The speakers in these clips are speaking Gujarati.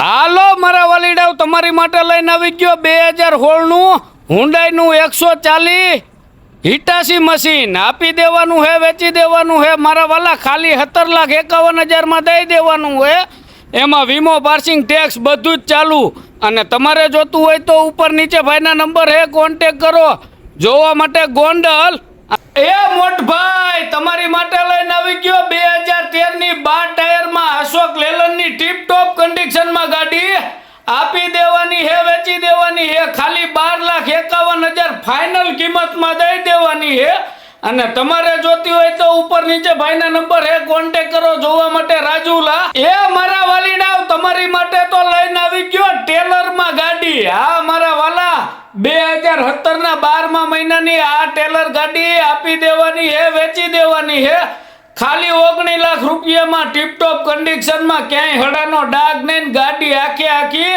હાલો, મારા વાલીડાઓ તમારી માટે લઈને આવી ગયો બે હજાર હોળનું હુંડાઈનું એકસો ચાલીસ હિટાસી મશીન. આપી દેવાનું હે, વેચી દેવાનું હે, મારા વાલા ખાલી સત્તર લાખ એકાવન હજારમાં દઈ દેવાનું હે. એમાં વીમો, પાર્સિંગ, ટેક્સ બધું જ ચાલુ. અને તમારે જોતું હોય તો ઉપર નીચે ભાઈના નંબર હે કોન્ટેક કરો. જોવા માટે ગોંડલ એ મોટભાઈ, તમારી માટે લઈને આવી ગયો બે હજાર તેરની બાર ટાયરમાં અશોક લેલનની ટીપ ટોપ કન્ડિશનમાં ગાડી. આપી દેવાની હે, વેચી દેવાની હે, ખાલી બાર લાખ એકાવન ફાઇનલ કિંમતમાં દઈ દેવાની હે. અને તમારે જોતી હોય તો ઉપર નીચે ભાઈના નંબર હે કોન્ટેક કરો જોવા માટે રાજુલા. એ મારા વાલીડાવ તમારી માટે તો લઈને આવી ગયો ટેલરમાં ગાડી. હા, મારા વાલા. બે હજાર સત્તર ના બારમા મહિનાની આ ટેલર ગાડી આપી દેવાની હે, વેચી દેવાની હે. ખાલી ઓગણી લાખ રૂપિયામાં ટીપટોપ કન્ડિશનમાં ક્યાંય હડાનો ડાઘ નહીં ગાડી આખી આખી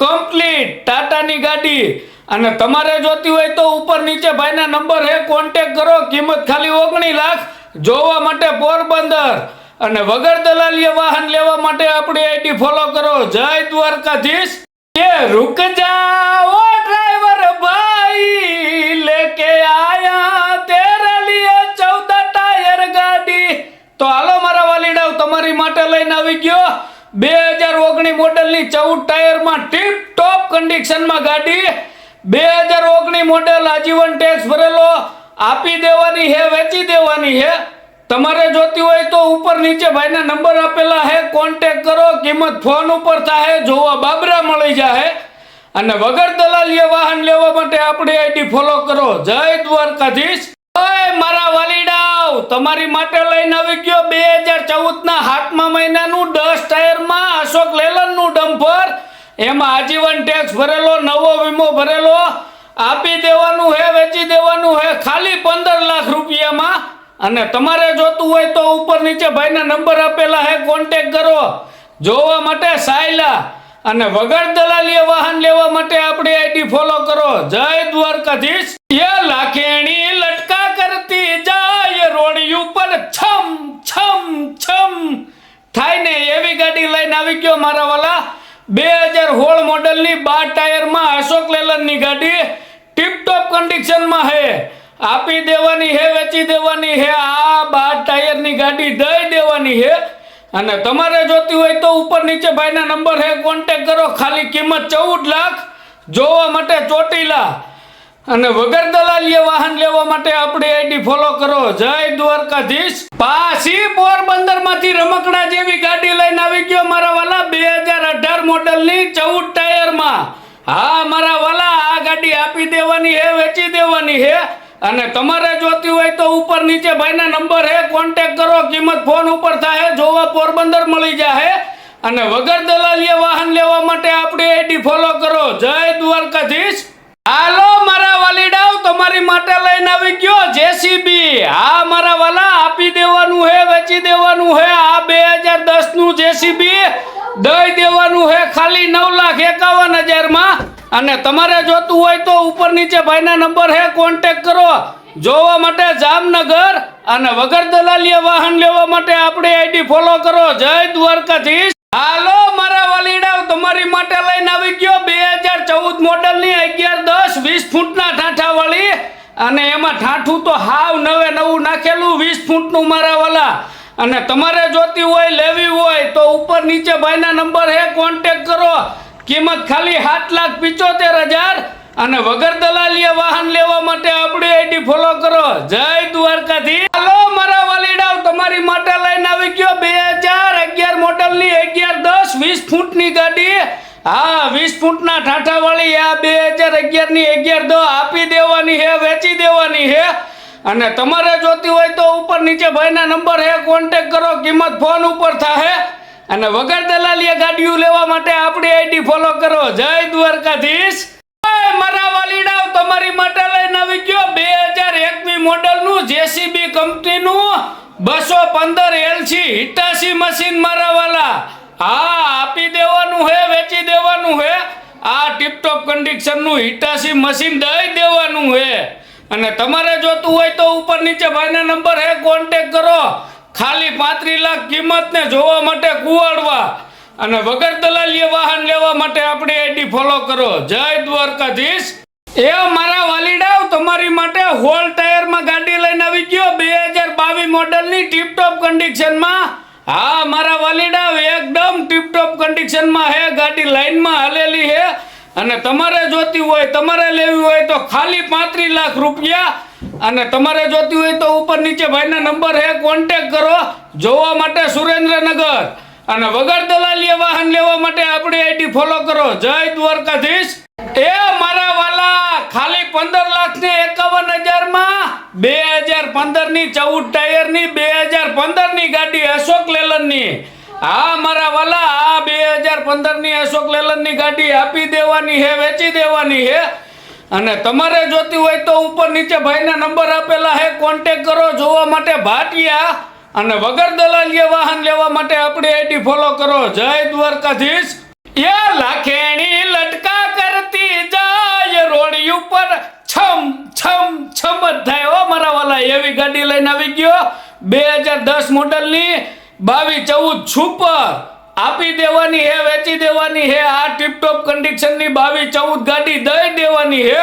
કમ્પ્લીટ ટાટાની ગાડી. અને તમારે જોતી હોય તો ઉપર નીચે ભાઈના નંબર હે કોન્ટેક કરો, કિંમત ખાલી ઓગણી લાખ. જોવા માટે પોરબંદર. અને વગર દલાલીએ વાહન લેવા માટે આપણી આઈડી ફોલો કરો. જય દ્વારકાધીશ. કે રૂક જાઓ. લઈને આવી ગયો. બે હજાર ઓગણી મોડેલની ચૌદ ટાયરમાં ટીપ ટોપ કન્ડિશનમાં ગાડી. બે હજાર ઓગણી મોડલ આજીવન ટેક્સ ભરેલો. આપી દેવાની હે, વેચી દેવાની હે. તમારે જોતી હોય તો ઉપર નીચે ભાઈના નંબર આપેલા હે. કોન્ટેક કરો, કિંમત ફોન ઉપર થાય, જોવા બાબરા મળી જાય અને વગર દલાલીએ વાહન લેવા માટે આપણી આઈડી ફોલો કરો. જય દ્વારકાધીશ. જય મારા વાલીડાવ તમારી માટે લઈને આવી ગયો બે હજાર ચૌદ ના સાતમા મહિનાનું દસ ટાયરમાં અશોક લેલનનું ડમ્પર. એમાં આજીવન ટેક્સ ભરેલો, નવો વીમો ભરેલો. આપી દેવાનું હે, વેચી દેવાનું હે, ખાલી પંદર લાખ રૂપિયામાં. અને તમારે જોતું હોય તો ઉપર નીચે ભાઈના નંબર આપેલા હે કોન્ટેક કરો. જોવા માટે સાયલા. અને વગર દલાલીએ વાહન લેવા માટે આપણી આઈડી ફોલો કરો. જય દ્વારકાધીશ. એ લાખેણી છમ છમ. થાય ને એવી ગાડી લઈને આવી ગયો મારા વાલા. બે હજાર હોળ મોડલની બાર ટાયરમાં અશોક લેલનની ગાડી ટીપટોપ કન્ડિશનમાં હે. આપી દેવાની હે, વેચી દેવાની હે, આ બાર ટાયરની ગાડી દઈ દેવાની હે. અને તમારે જોતી હોય તો ઉપર નીચે ભાઈના નંબર હે કોન્ટેક કરો. ખાલી કિંમત ચૌદ લાખ. જોવા માટે ચોટીલા. અને વગર દલાલીએ વાહન લેવા માટે આપણી આઈડી ફોલો કરો. જય દ્વારકાધીશ. પાછી પોરબંદરમાંથી રમકડા જેવી ગાડી લઈને આવી ગયો મારા વાલા બે હજાર અઢાર મોડલની ચૌદ ટાયરમાં. હા, મારા વાલા, આ ગાડી આપી દેવાની હે, વેચી દેવાની હે. અને તમારે જોતી હોય તો ઉપર નીચે ભાઈના નંબર હે કોન્ટેક કરો, કિંમત ફોન ઉપર થાય, જોવા પોરબંદર મળી જાય અને વગર દલાલીએ વાહન લેવા માટે આપણી આઈડી ફોલો કરો. જય દ્વારકાધીશ. હાલો, મારા વાલીડાઓ, તમારી માટે લઈને આવી ગયો જેસીબી. હા, મારા વાલા, આપી દેવાનું હે, વેચી દેવાનું હે. આ બે હજાર દસનું જેસીબી દઈ દેવાનું હે, ખાલી નવ લાખ એકાવન હજારમાં. અને તમારે જોતું હોય તો ઉપર નીચે ભાઈના નંબર હે કોન્ટેક કરો. જોવા માટે જામનગર અને વગર દલાલીએ વાહન લેવા માટે આપણી આઈડી ફોલો કરો. જય દ્વારકાધીશ. હાલો, મારા વાલીડાઓ, તમારી માટે લઈને આવી ગયો બે હજાર ચૌદ મોડલની અગિયાર દસ વીસ ફૂટના ઠાઠા વાળી અને એમાં ઠાઠું તો હાવ નવે નવું નાખેલું, વીસ ફૂટનું મારા વાલા. અને તમારે જોતી હોય, લેવી હોય, તો ઉપર નીચે ભાઈના નંબર હે કોન્ટેક કરો. કિંમત ખાલી સાત લાખ પિચોતેર હજાર. અને વગર દલાલીએ વાહન લેવા માટે આપણી આઈડી ફોલો કરો. જય દ્વારકાથી હાલો, મારા વાલીડાવ, તમારી માટે લઈને આવી ગયો બે હજાર અગિયાર મોડલની અગિયાર દસ વીસ ફૂટની ગાડી. હા, વીસ ફૂટના ઠાઠા વાળી આ બે હજાર અગિયારની અગિયાર દો આપી દેવાની હે, વેચી દેવાની હે. અને તમારે જોતી હોય તો ઉપર નીચે ભાઈના નંબર હે કોન્ટેક કરો, કિંમત ફોન ઉપર થાય અને વગર દલાલીએ ગાડીઓ લેવા માટે આપણી આઈડી ફોલો કરો. જય દ્વારકાધીશ. મારા વાલીડાઓ, તમારી માટે લઈને આવી ગયો બે હજાર એકમી મોડલનું જેસીબી કંપનીનું બસો પંદર એલસી હિટાસી મશીન મારા વાલા. હા, આપી દેવાનું હે, વેચી દેવાનું હે. આ ટીપટોપ કન્ડિશનનું હિટાસી મશીન દઈ દેવાનું હે. અને તમારે જોતું હોય તો ઉપર નીચે ભાઈના નંબર હે કોન્ટેક કરો. ખાલી પાંત્રીસ લાખ કિંમતને જોવા માટે કુવાડવા. અને વગર દલાલીએ વાહન લેવા માટે આપણી આઈડી ફોલો કરો. જય દ્વારકાધીશ. એ મારા વાલીડાઓ તમારી માટે હોલ ટાયરમાં ગાડી લઈને આવી ગયો. બે હજાર બાવીસ મોડલની ટીપટોપ કન્ડિશનમાં હા, મારા વાલીડા એકદમ ટીપટોપ કન્ડિશનમાં હે, ગાડી લાઈનમાં હાલેલી હે. અને તમારે જોતી હોય, તમારે લેવી હોય તો ખાલી પાંત્રીસ લાખ રૂપિયા. અને તમારે જોતી હોય તો ઉપર નીચે ભાઈના નંબર હે કોન્ટેક કરો. જોવા માટે સુરેન્દ્રનગર. અને વગર દલાલીએ વાહન લેવા માટે આપણી આઈડી ફોલો કરો. જય દ્વારકાધીશ. એ મારા વાલા ખાલી પંદર લાખ ને એકાવન હજારમાં બે હજાર પંદરની ચૌદ ટાયરની બે હજાર પંદરની ગાડી અશોક લેલનની હા, મારા વાલા, આ બે હજાર પંદરની અશોક લેલનની ગાડી આપી દેવાની હે, વેચી દેવાની હે. અને તમારે જોતી હોય તો ઉપર નીચે ભાઈના નંબર આપેલા હે કોન્ટેક કરો, જોવા માટે ભાટિયા અને વગર દલાલીએ વાહન લેવા માટે આપણી આઈડી ફોલો કરો. જય દ્વારકાધીશ. એ લાખેણી લટકા ઉપર છમ છમ છમ જ થાય હો મારા વાલા. એવી ગાડી લઈને આવી ગયો. બે હજાર દસ મોડલની બાવીસ ચૌદ સુપર. આપી દેવાની હે, વેચી દેવાની હે. આ ટીપટોપ કન્ડિશનની બાવીસ ચૌદ ગાડી દઈ દેવાની હે.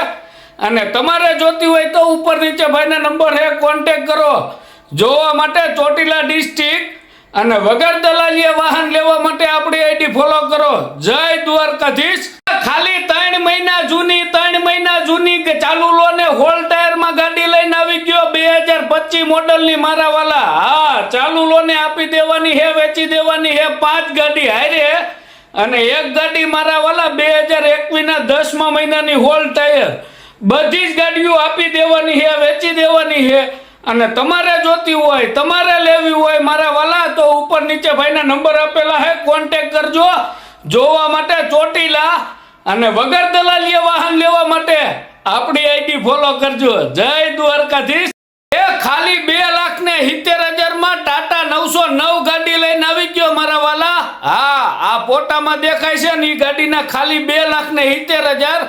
અને તમારે જોતી હોય તો ઉપર નીચે ભાઈના નંબર હે કોન્ટેક કરો. જોવા માટે ચોટીલા ડિસ્ટ્રિક્ટ અને વગર દલાલીએ વાહન લેવા માટે આપણી આઈડી ફોલો કરો. જય દ્વારકાધીશ. ખાલી ત્રણ મહિના જૂની, ત્રણ મહિના જૂની ચાલુ લો ને હોલ ટાયરમાં ગાડી લઈને આવી ગયો બે હજાર પચીસ મોડલની મારા વાલા હા, ચાલુ લો ને આપી દેવાની હે, વેચી દેવાની હે, પાંચ ગાડી હારે અને એક ગાડી મારા વાલા બે હજાર એકવીસના દસમા મહિનાની હોલ ટાયર. બધી જ ગાડીઓ આપી દેવાની હે, વેચી દેવાની હે. અને તમારે જોતી હોય, તમારે લેવી હોય મારા વાલા તો ઉપર નીચે ભાઈના નંબર આપેલા હે કોન્ટેક કરજો. જોવા માટે ચોટીલા અને વગર દલાલીએ વાહન લેવા માટે આપણી આઈડી ફોલો કરજો. જય દ્વારકાધીશ. એ ખાલી બે લાખ ને સિત્તેર હજારમાં ટાટા નવસો નવ ગાડી લઈને આવી ગયો મારા વાલા. હા, આ ફોટામાં દેખાય છે ને એ ગાડીના ખાલી બે લાખ ને સિત્તેર હજાર.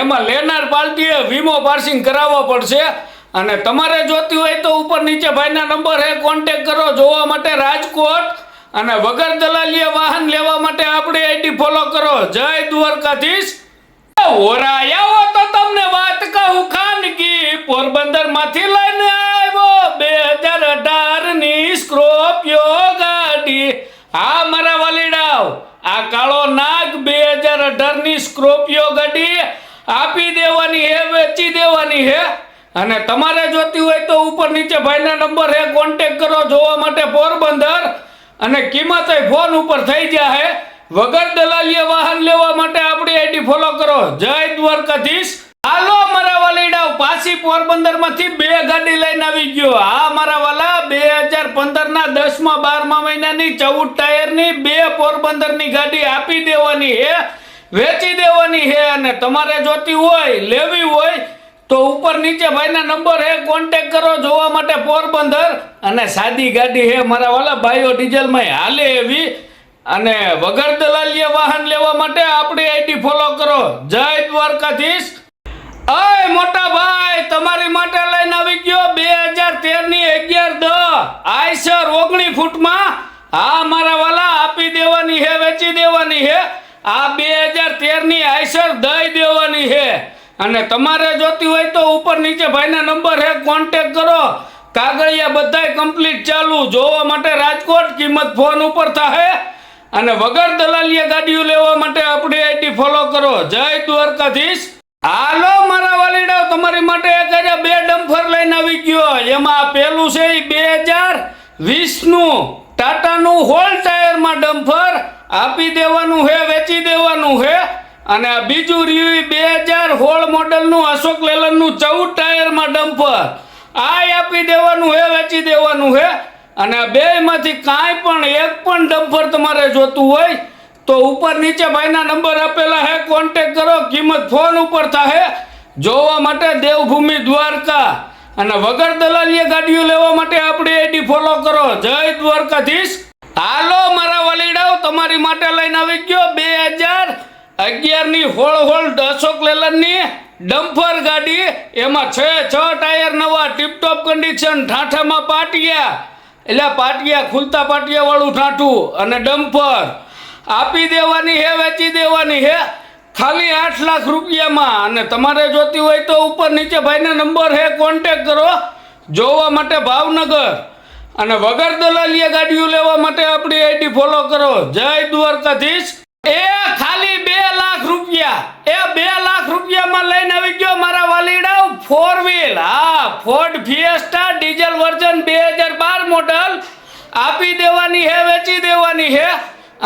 એમાં લેનાર પાર્ટીએ વીમો પાર્સિંગ કરાવવો પડશે. અને તમારે જોતી હોય તો ઉપર નીચે ભાઈના નંબર હે કોન્ટેક કરો. જોવા માટે રાજકોટ અને વગર દલાલીએ વાહન લેવા માટે આપણી આઈડી ફોલો કરો. જય દ્વારકાધીશ. ઓરાયાઓ તો તમને વાત કહું. ખાનગી પોરબંદરમાંથી લઈને આવ્યો બે હજાર અઢારની સ્કોર્પિયો ગાડી હા, મારા વલીડાવ આ કાળો નાગ બે હજાર અઢારની સ્કોર્પિયો ગાડી આપી દેવાની હે, વેચી દેવાની હે. અને તમારે જોતી હોય તો ઉપર નીચે ભાઈના નંબર હે કોન્ટેક કરો. જોવા માટે પોરબંદર અને કિંમત ફોન ઉપર થઈ જાય વગર દલાલીએ વાહન લેવા માટે આપણી આઈડી ફોલો કરો. જય દ્વારકાધીશ. હાલો મારા વાલીડાઓ, પાછી પોરબંદરમાંથી બે ગાડી લઈને આવી ગયો. આ મારા વાલા, બે હજાર પંદર ના દસમા, બારમા મહિનાની ચૌદ ટાયરની બે પોરબંદરની ગાડી આપી દેવાની હે, વેચી દેવાની હે અને તમારે જોતી હોય, લેવી હોય તો ઉપર નીચે ભાઈના નંબર હે કોન્ટેક કરો, જોવા માટે પોરબંદર. અને સાદી ગાડી હે મારા વાલા ભાઈઓ ડીઝલમાં હાલે એવી. અને વગર દલાલીએ વાહન લેવા માટે આપણી આઈડી ફોલો કરો. જય દ્વારકાધીશ. અય મોટા ભાઈ, તમારી માટે લઈને આવી ગયો બે હજાર તેરની અગિયાર દ. આઈસર ઓગણી ફૂટમાં. હા મારા વાલા આપી દેવાની હે, વેચી દેવાની હે. આ બે હજાર તેરની આઈસર દઈ દેવાની હે. અને તમારે જોતી હોય તો ઉપર નીચે ભાઈના નંબર હે કોન્ટેક કરો. કાગળિયા બધાય કમ્પ્લીટ ચાલુ. જોવા માટે રાજકોટ, કિંમત ફોન ઉપર થાય અને વગર દલાલીએ ગાડીઓ લેવા માટે આપણી આઈડી ફોલો કરો. જય દ્વારકાધીશ. હાલો, મારા વાલીડાઓ, તમારી માટે એક હજાર બે ડમ્ફર લઈને આવી ગયો. એમાં પેલું છે બે હજાર વીસનું. ટાટાનું હોલ ટાયરમાં ડમ્ફર. આપી દેવાનું હે, વેચી દેવાનું હે. અને બીજું રહ્યું બે હજાર હોળ મોડલનું અશોક લેલનનું ચૌદ ટાયરમાં ડમ્ફર આ આપી દેવાનું હે, વેચી દેવાનું હે. અને આ બેયમાંથી કાંઈ પણ, એક પણ ડમ્ફર તમારે જોતું હોય, તો ઉપર નીચે ભાઈના નંબર આપેલા હે કોન્ટેક કરો, કિંમત ફોન ઉપર થાય જોવા માટે દેવભૂમિ દ્વારકા. અને વગર દલાલીએ ગાડીઓ લેવા માટે આપણી આઈડી ફોલો કરો. જય દ્વારકાધીશ. હાલો, મારા વલીડાઓ, તમારી માટે લઈને આવી ગયો બે હજાર અગિયારની હોળ હોળ અશોક લેલનની ડમ્ફર ગાડી, એમાં છ છ ટાયર નવા ટીપટોપ કન્ડિશન ઠાઠામાં પાટિયા. એટલે પાટિયા, ખુલતા પાટિયા વાળું ઠાઠું અને ડમ્ફર. આપી દેવાની હે, વેચી દેવાની હે. ખાલી આઠ લાખ રૂપિયામાં. અને તમારે જોતી હોય તો ઉપર નીચે ભાઈના નંબર હે કોન્ટેક કરો. જોવા માટે ભાવનગર. અને વગર દલાલીએ ગાડીઓ લેવા માટે આપણી આઈડી ફોલો કરો. જય દ્વારકાધીશ. એ બે લાખ રૂપિયા. એ બે લાખ રૂપિયામાં લઈને આવી ગયો મારા વાલીડા. ફોર વ્હીલ હા ફોર્ડ ફિએસ્ટા ડીઝલ વર્ઝન બે હજાર બાર મોડલ આપી દેવાની હે, વેચી દેવાની હે.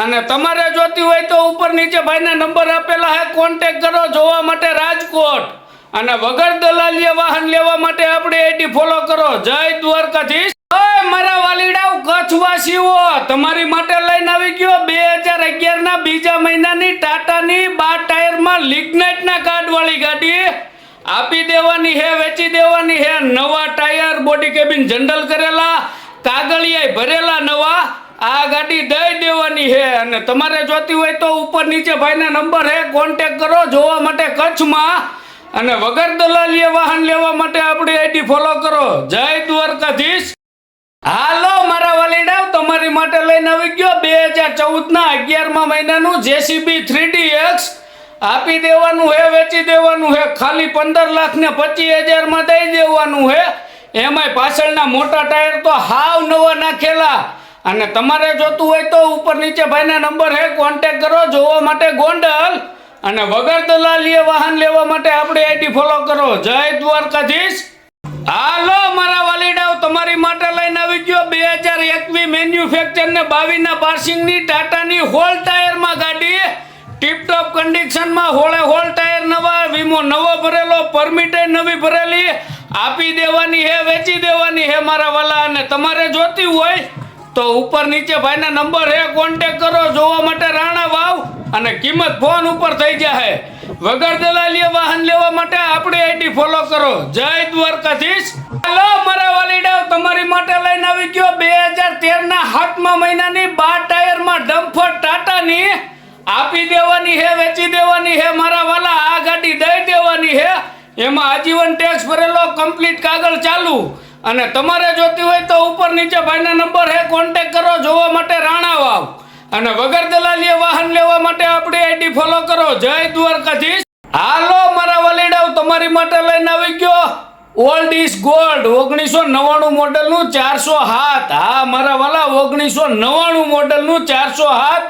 અને તમારે જોતી હોય તો ઉપર નીચે ભાઈના નંબર આપેલા હે કોન્ટેક કરો જોવા માટે રાજકોટ. અને વગર દલાલીએ વાહન લેવા માટે આપણે એડી ફોલો કરો. જય દ્વારકાધીશ. કચ્છવાસીઓ તમારી માટે લઈને આવી ગયો બે હજાર અગિયાર ના બીજા મહિનાની ટાટાની બાર ટાયરમાં લિગ્નાઇટ ના કાર્ડ વાળી ગાડી. આપી દેવાની હે, વેચી દેવાની હે, નવા ટાયર, બોડી કેબિન જનરલ કરેલા કાગળિયા ભરેલા નવા. આ ગાડી દઈ દેવાની હે અને તમારે જોતી હોય તો ઉપર નીચે ભાઈના નંબર હે કોન્ટેક કરો, જોવા માટે કચ્છમાં. અને વગર દલાલીએ વાહન લેવા માટે આપણી આઈડી ફોલો કરો. જય દ્વારકાધીશ. હાલો, મારા વાલીડા તમારી માટે લઈને આવી ગયો બે હજાર ચૌદ ના અગિયારમા મહિનાનું જેસીબી થ્રી એક્સ. આપી દેવાનું હે, વેચી દેવાનું હે, ખાલી પંદર લાખ ને પચીસ હજારમાં દઈ દેવાનું હે. એમાંય પાછળના મોટા ટાયર તો હાવ નવા નાખેલા. અને તમારે જોતું હોય તો ઉપર નીચે ભાઈના નંબર હે કોન્ટેક કરો, જોવા માટે ગોંડલ. અને વગર દલાલીએ વાહન લેવા માટે આપણી આઈડી ફોલો કરો. જય દ્વારકાધીશ. હાલો, મારા વાલીડાઓ તમારી માટે લઈને આવી ગયો બે હજાર એકવી મેન્યુફેક્ચર ને બાવીસ ના પાર્સિંગની ટાટાની હોલ ટાયરમાં ગાડી. ટીપટોપ કન્ડિશનમાં હોળે હોલ ટાયર નવા, વીમો નવો ભરેલો, પરમિટ નવી ભરેલી. આપી દેવાની હે, વેચી દેવાની હે મારા વાલા, અને તમારે જોતી હોય તો ઉપર નીચે ભાઈના નંબર હે કોન્ટેક કરો, જોવા માટે રાણા વાવ અને કિંમત ફોન ઉપર થઈ જાય વગર દલાલીએ વાહન લેવા માટે આપણી આઈડી ફોલો કરો. જય દ્વારકાધીશ. હેલો, મારા વાલીડાઓ, તમારી માટે લઈને આવી ગયો બે હજાર તેર ના સાતમા મહિનાની બાર ટાયરમાં ડમ્ફર ટાટાની. આપી દેવાની હે, વેચી દેવાની હે, મારા વાલા, આ ગાડી દઈ દેવાની હે. એમાં આજીવન ટેક્સ ભરેલો કમ્પ્લીટ કાગળ ચાલુ. અને તમારે જોતી હોય તો ઉપર નીચે ભાઈના નંબર હે કોન્ટેક કરો, જોવા માટે રાણા વાવ અને વગર દલાલીએ વાહન લેવા માટે આપણી આઈડી ફોલો કરો. જય દ્વારકાધીશ. હાલો, મારા વલીડાવ, તમારી માટે લઈને આવી ગયો. ઓલ્ડ ઇઝ ગોલ્ડ ઓગણીસો નવ્વાણું મોડલનું ચારસો હાથ. હા, મારા વાલા, ઓગણીસો નવ્વાણું મોડલનું ચારસો હાથ.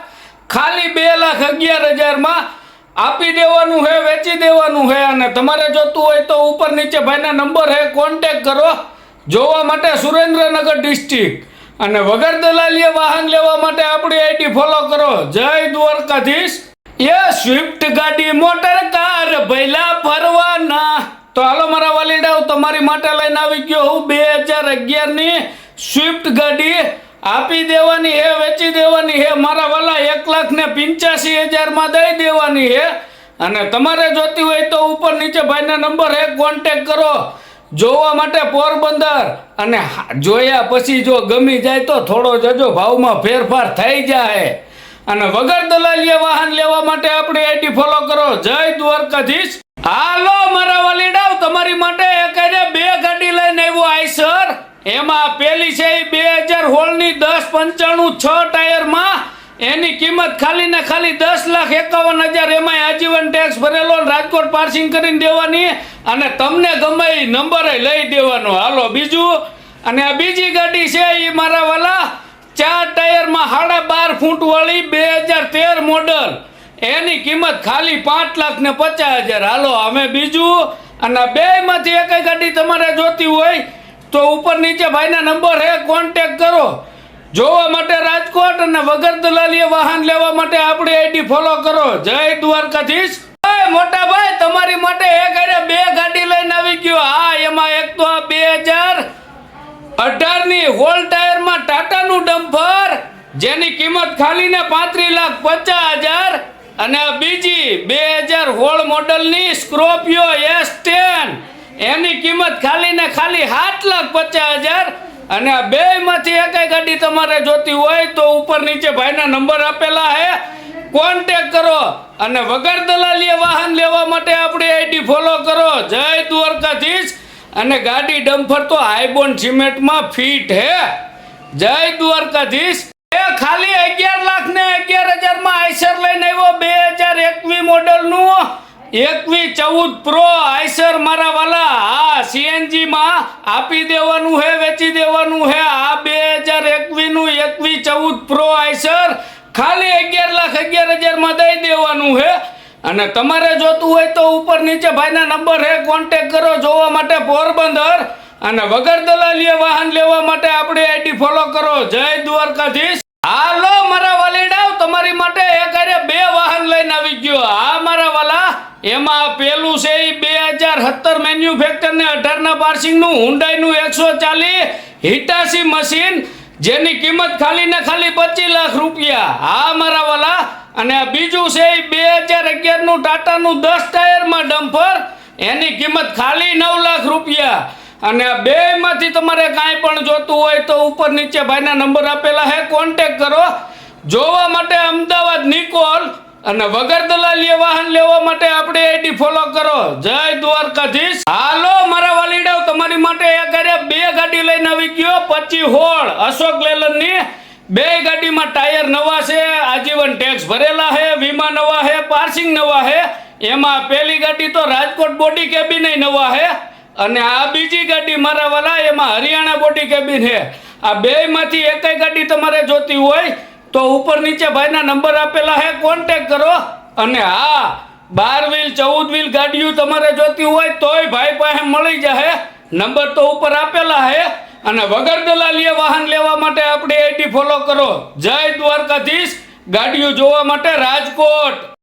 ખાલી બે લાખ અગિયાર હજારમાં આપી દેવાનું હે, વેચી દેવાનું હે. અને તમારે જોતું હોય તો ઉપર નીચે ભાઈના નંબર હે કોન્ટેક કરો. જોવા માટે સુરેન્દ્રનગર ડિસ્ટ્રિક્ટ અને વગર દલાલીએ વાહન લેવા માટે આપણી આઈડી ફોલો કરો. જય દ્વારકાધીશ. એ સ્વિફ્ટ ગાડી મોટર કાર ભૈલા ફરવાના. તો હાલો મારા વાલીડાઓ, તમારી માટે લઈને આવી ગયો હું બે હજાર અગિયારની સ્વિફ્ટ ગાડી. આપી દેવાની હે, વેચી દેવાની હે, મારા વાલા એક લાખ ને પિંચ્યાસી હજારમાં દઈ દેવાની હે. અને તમારે જોતી હોય તો ઉપર નીચે ભાઈના નંબર હે કોન્ટેક કરો. જોવા માટે પોરબંદર અને જોયા પછી જો ગમી જાય તો થોડો જજો ભાવમાં ફેરફાર થઈ જાય. અને વગર દલાલીએ વાહન લેવા માટે આપણી આઈડી ફોલો કરો. જય દ્વારકાધીશ. હાલો, મારા વાલીડાવ, તમારી માટે એક બે ગાડી લઈને આવ્યો આઈસર એમાં પેલી છે બે હજાર હોળની દસ પંચાણું છ ટાયરમાં એની કિંમત ખાલી ને ખાલી દસ લાખ એકાવન હજાર એમાં આજીવન ટેક્સ ભરેલો રાજકોટ પાર્સિંગ કરીને દેવાની અને તમને ગમે એ નંબરે લઈ દેવાનો. હાલો, બીજું? અને આ બીજી ગાડી છે એ મારા વાલા ચાર ટાયરમાં સાડા બાર ફૂટ વાળી બે હજાર તેર મોડલ એની કિંમત ખાલી પાંચ લાખ ને પચાસ હજાર. હાલો અમે બીજું? અને બે માંથી એક ગાડી તમારે જોતી હોય તો ઉપર નીચે ભાઈના નંબર હે કોન્ટેક કરો. જોવા માટે રાજકોટ અને વગર દલાલીએ વાહન લેવા માટે આપણી આઈડી ફોલો કરો. જય દ્વારકાધીશ. મોટા ભાઈ, તમારી માટે એક અરે બે ગાડી લઈને આવી ગયો. હા એમાં એક તો આ બે હજાર અઢારની હોલ ટાયરમાં ટાટાનું ડમ્પર જેની કિંમત ખાલી ને પાંત્રીસ લાખ પચાસ હજાર અને બીજી બે હજાર હોળ મોડલની સ્કોર્પિયો એસ ટેન. એની કિંમત ખાલી ને ખાલી સાત લાખ પચાસ હજાર અને આ બે માંથી એકેય ગાડી તમારે જોતી હોય તો ઉપર નીચે ભાઈના નંબર આપેલા હે. કોન્ટેક કરો અને વગર દલાલીએ વાહન લેવા માટે આપણી આઈડી ફોલો કરો. જય દ્વારકાધીશ. અને ગાડી ડમ્ફર તો હાઈબોન સિમેન્ટમાં ફિટ હે. જય દ્વારકાધીશ. એ ખાલી અગિયાર લાખ ને અગિયાર હજારમાં આઈસર લઈને આવ્યો. બે હજાર એકવી મોડલનું. એકવી ચૌદ પ્રો આઈસર મારા વાલા, આ સીએનજી માં આપી દેવાનું હે, વેચી દેવાનું હે, આ બે હજાર એકવી નું એકવી ચૌદ પ્રો આઈસર ખાલી અગિયાર લાખ અગિયાર હજારમાં દઈ દેવાનું હે. અને તમારે જોતું હોય તો ઉપર નીચે ભાઈના નંબર હે કોન્ટેક કરો જોવા માટે પોરબંદર. અને વગર દલાલીએ વાહન લેવા માટે આપણી આઈડી ફોલો કરો. જય દ્વારકાધીશ. હાલો મારા વાલીડાવ, તમારી માટે એક બે વાહન લઈને આવી ગયો. આ મારા એમાં પેલું છે એ બે હજાર સત્તર મેન્યુફેક્ચર ને અઢારના પાર્સિંગનું પાર્સિંગનું હુંડાઈ એકસો ચાલીસ હિટાસી મશીન, જેની કિંમત ખાલી ને ખાલી પચીસ લાખ રૂપિયા. આ મારા વાલા. અને બીજું છે એ બે હજાર અગિયારનું ટાટા નું દસ ટાયરમાં ડમ્પર એની કિંમત ખાલી નવ લાખ રૂપિયા. અને બે માંથી તમારે કાંઈ પણ જોતું હોય તો ઉપર નીચે ભાઈના નંબર આપેલા હે કોન્ટેક કરો. જોવા માટે અમદાવાદ નિકોલ અને વગર દલાલીએ વાહન લેવા માટે આપણે આઈડી ફોલો કરો. જય દ્વારકાધીશ. હાલો, મારા વાલીડાઓ, તમારી માટે એક કર્યા બે ગાડી લઈને આવી ગયો. પચી હોળ. અશોક લેલનની બે ગાડીમાં ટાયર નવા છે, આજીવન ટેક્સ ભરેલા છે, વીમા નવા છે, પાર્સિંગ નવા છે. એમાં પહેલી ગાડી તો રાજકોટ બોડી કેબિન નવા છે અને આ બીજી ગાડી મારા વાલા, એમાં હરિયાણા બોડી કેબિન છે. આ બે માંથી એકય ગાડી તમારે જોતી હોય તો ઉપર નીચે ભાઈના નંબર આપેલા છે કોન્ટેક કરો. અને હા, બાર વ્હીલ, ચૌદ વ્હીલ ગાડીઓ તમારે જોતી હોય તોય ભાઈ પાસે મળી જશે નંબર તો ઉપર આપેલા હે. અને વગર દલાલીએ વાહન લેવા માટે આપણી આઈડી ફોલો કરો. જય દ્વારકાધીશ. ગાડીઓ જોવા માટે રાજકોટ.